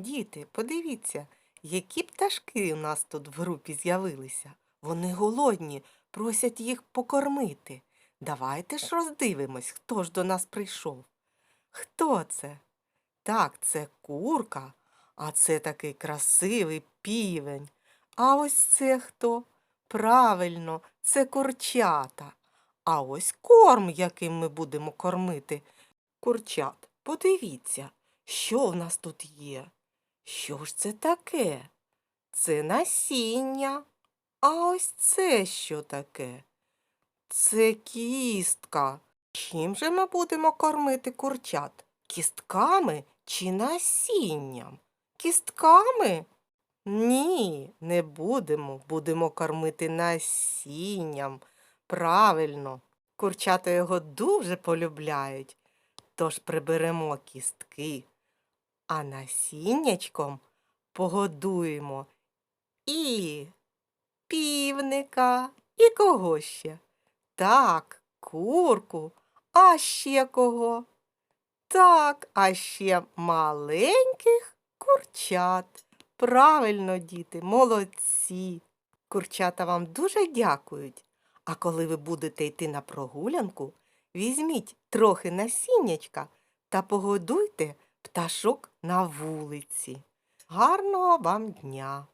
Діти, подивіться, які пташки у нас тут в групі з'явилися. Вони голодні, просять їх покормити. Давайте ж роздивимось, хто ж до нас прийшов. Хто це? Так, це курка, а це такий красивий півень. А ось це хто? Правильно, це курчата. А ось корм, яким ми будемо кормити курчат. Подивіться, що в нас тут є. Що ж це таке? Це насіння. А ось це що таке? Це кістка. Чим же ми будемо кормити курчат? Кістками чи насінням? Кістками? Ні, не будемо. Будемо кормити насінням. Правильно, курчата його дуже полюбляють. Тож приберемо кістки, а насіннячком погодуємо і півника, і кого ще? Так, курку, а ще кого? Так, а ще маленьких курчат. Правильно, діти, молодці. Курчата вам дуже дякують. А коли ви будете йти на прогулянку, візьміть трохи насіннячка та погодуйте пташок на вулиці. Гарного вам дня!